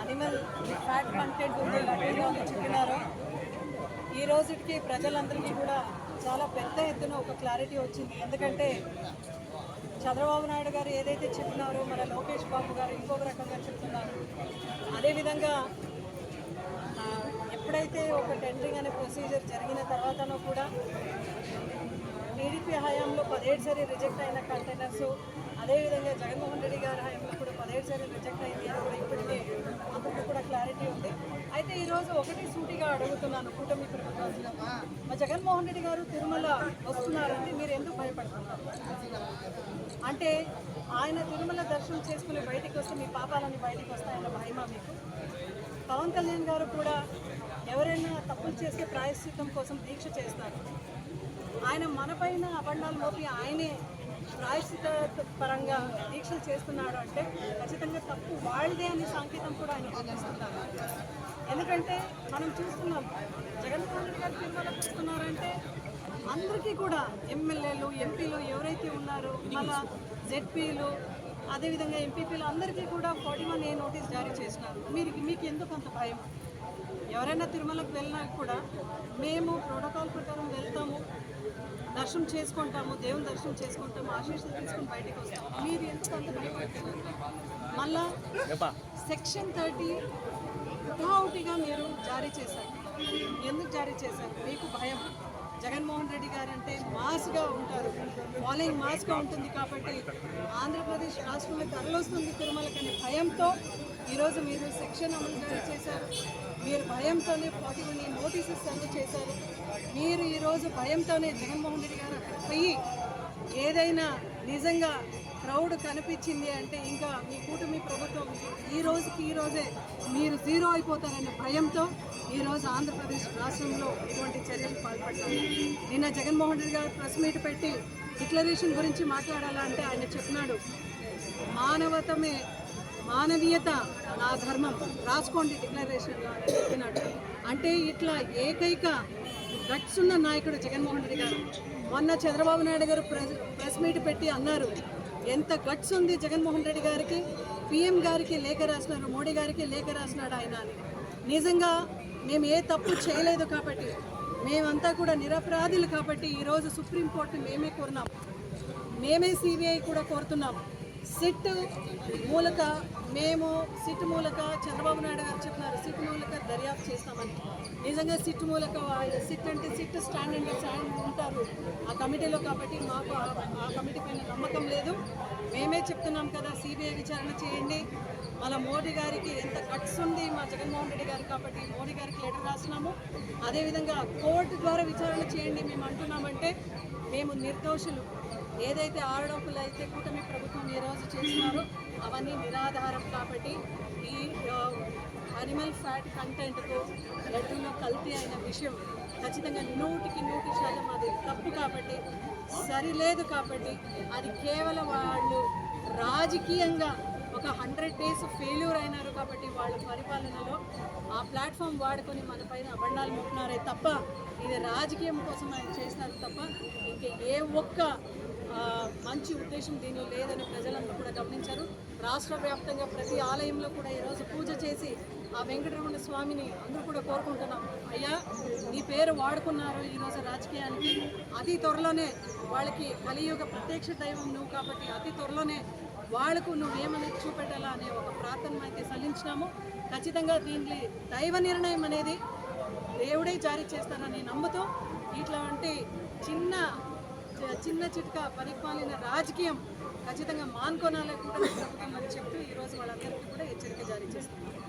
Animal fat content ఉంది లడ్డూలో అని చెప్పినారో. ఈ రోజుకి ప్రజలందరికీ కూడా చాలా పెద్ద ఎత్తున ఒక క్లారిటీ వచ్చింది. ఎందుకంటే చంద్రబాబు నాయుడు గారు ఏదైతే చెప్పినారో మన లోకేష్ బాబు గారు ఇంకొక రకంగా చెప్తున్నారు. అదేవిధంగా ఎప్పుడైతే ఒక టెండరింగ్ అనే ప్రొసీజర్ జరిగిన తర్వాతనో కూడా టీడీపీ హయాంలో పదిహేడు సారి రిజెక్ట్ అయిన కంటైనర్స్ అదేవిధంగా జగన్మోహన్ రెడ్డి గారి హయాంలో కూడా పదిహేడు సారి రిజెక్ట్ అయింది అని కూడా ఇప్పటికే అందరికీ కూడా క్లారిటీ ఉంది అయితే ఈరోజు ఒకటి సూటిగా అడుగుతున్నాను కూటమి ప్రభుత్వంలో మా జగన్మోహన్ రెడ్డి గారు తిరుమల వస్తున్నారంటే మీరు ఎందుకు భయపడుతున్నారు? అంటే ఆయన తిరుమల దర్శనం చేసుకుని బయటికి వస్తే మీ పాపాలన్నీ బయటికి వస్తాయన్న భయమా మీకు. పవన్ కళ్యాణ్ గారు కూడా ఎవరైనా తప్పులు చేస్తే ప్రాయశ్చిత్తం కోసం దీక్ష చేస్తారు. ఆయన మనపైన అబండాలు మోపి ఆయనే ప్రాయశ్చిత పరంగా దీక్షలు చేస్తున్నాడు అంటే ఖచ్చితంగా తప్పు వాళ్ళదే అనే సంకేతం కూడా ఆయన చేస్తున్నారు ఎందుకంటే మనం చూస్తున్నాం జగన్మోహన్ రెడ్డి గారు తిరుమలకు వస్తున్నారంటే అందరికీ కూడా ఎమ్మెల్యేలు ఎంపీలు ఎవరైతే ఉన్నారో మళ్ళా జెడ్పీలు అదేవిధంగా ఎంపీపీలు అందరికీ కూడా ఫార్టీ వన్ ఏ నోటీస్ జారీ చేసినారు. మీరు మీకు ఎందుకు అంత భయం? ఎవరైనా తిరుమలకు వెళ్ళినా కూడా మేము ప్రోటోకాల్ ప్రకారం వెళ్తాము దర్శనం చేసుకుంటాము దేవుని దర్శనం చేసుకుంటాము ఆశీస్సులు తీసుకుని బయటకు వస్తాము. మీరు ఎందుకు అంత భయపడుతున్నారు మళ్ళా సెక్షన్ థర్టీ ఒకటిగా మీరు జారీ చేశారు. ఎందుకు జారీ చేశారు? మీకు భయం. జగన్మోహన్ రెడ్డి గారు అంటే మాస్గా ఉంటారు. ఫాలోయింగ్ మాస్గా ఉంటుంది కాబట్టి ఆంధ్రప్రదేశ్ రాష్ట్రంలో తరలొస్తుంది తిరుమలకనే భయంతో ఈరోజు మీరు సెక్షన్ అమలు జారీ చేశారు. మీరు భయంతోనే ఫార్టీ నోటీసెస్ అమలు చేశారు. మీరు ఈరోజు భయంతోనే జగన్మోహన్ రెడ్డి గారు అక్కడికి పోయి ఏదైనా నిజంగా క్రౌడ్ కనిపించింది అంటే ఇంకా మీ కూటమి ప్రభుత్వం ఈ రోజుకి ఈ రోజే మీరు జీరో అయిపోతారనే భయంతో ఈరోజు ఆంధ్రప్రదేశ్ రాష్ట్రంలో ఇటువంటి చర్యలు పాల్పడ్డారు నిన్న జగన్మోహన్ రెడ్డి గారు ప్రెస్ మీట్ పెట్టి డిక్లరేషన్ గురించి మాట్లాడాలంటే ఆయన చెప్పినాడు మానవతమే మానవీయత నా ధర్మం. రాసుకోండి డిక్లరేషన్లో అని చెప్పినాడు. అంటే ఇట్లా ఏకైక గట్స్ ఉన్న నాయకుడు జగన్మోహన్ రెడ్డి గారు. మొన్న చంద్రబాబు నాయుడు గారు ప్రెస్ ప్రెస్ మీట్ పెట్టి అన్నారు ఎంత గట్స్ ఉంది జగన్మోహన్ రెడ్డి గారికి? పిఎం గారికి లేఖ రాసినారు మోడీ గారికి లేఖ రాసినాడు ఆయన అని. నిజంగా మేము ఏ తప్పు చేయలేదు కాబట్టి మేమంతా కూడా నిరపరాధులు కాబట్టి ఈరోజు సుప్రీంకోర్టు మేమే కోరినాం. మేమే సిబిఐ కూడా కోరుతున్నాం. సిట్ మూలక మేము సిట్ మూలక చంద్రబాబు నాయుడు గారు చెప్పినారు సిట్ మూలక దర్యాప్తు చేస్తామని. నిజంగా సిట్ మూలక సిట్ అంటే సిట్ స్టాండ్ అండ్ స్టాండ్ ఉంటారు ఆ కమిటీలో కాబట్టి మాకు ఆ- కమిటీ పైన మేమే చెప్తున్నాం కదా సిబిఐ విచారణ చేయండి. మళ్ళీ మోడీ గారికి ఎంత కట్స్ ఉంది మా జగన్మోహన్ రెడ్డి గారు కాబట్టి మోడీ గారికి లెటర్ రాసినాము అదేవిధంగా కోర్టు ద్వారా విచారణ చేయండి మేము అంటున్నామంటే మేము నిర్దోషులు. ఏదైతే ఆరోపణలు అయితే కూటమి ప్రభుత్వం ఈ రోజు చేస్తున్నారో అవన్నీ నిరాధారం కాబట్టి ఈ అనిమల్ ఫ్యాట్ కంటెంట్కు లడ్డూలో కల్తీ అయిన విషయం ఖచ్చితంగా నూటికి నూటి శాతం అది తప్పు కాబట్టి సరిలేదు కాబట్టి అది కేవలం వాళ్ళు రాజకీయంగా ఒక హండ్రెడ్ డేస్ ఫెయిల్యూర్ అయినారు కాబట్టి వాళ్ళ పరిపాలనలో ఆ ప్లాట్ఫామ్ వాడుకొని మన పైన అబండాలు ముట్టినారే తప్ప ఇది రాజకీయం కోసం ఆయన చేసినారు తప్ప ఇంకా ఏ ఒక్క మంచి ఉద్దేశం దీనిలో లేదని ప్రజలందరూ కూడా గమనించారు. రాష్ట్ర వ్యాప్తంగా ప్రతి ఆలయంలో కూడా ఈరోజు పూజ చేసి ఆ వెంకటరమణ స్వామిని అందరూ కూడా కోరుకుంటున్నాం. అయ్యా నీ పేరు వాడుకున్నారు ఈరోజు రాజకీయానికి. అతి త్వరలోనే వాళ్ళకి కలియుగ ప్రత్యక్ష దైవం నువ్వు కాబట్టి అతి త్వరలోనే వాళ్ళకు నువ్వేమని చూపెట్టాలా అనే ఒక ప్రార్థన అయితే సల్లించినాము ఖచ్చితంగా దీనికి దైవ నిర్ణయం అనేది దేవుడే జారీ చేస్తానని నమ్ముతూ ఇట్లాంటి చిన్న చిన్న చిట్క పరిపాలన రాజకీయం ఖచ్చితంగా మాన్కోనాలే కూడా చెప్తూ ఈరోజు వాళ్ళందరికీ కూడా హెచ్చరిక జారీ చేస్తున్నారు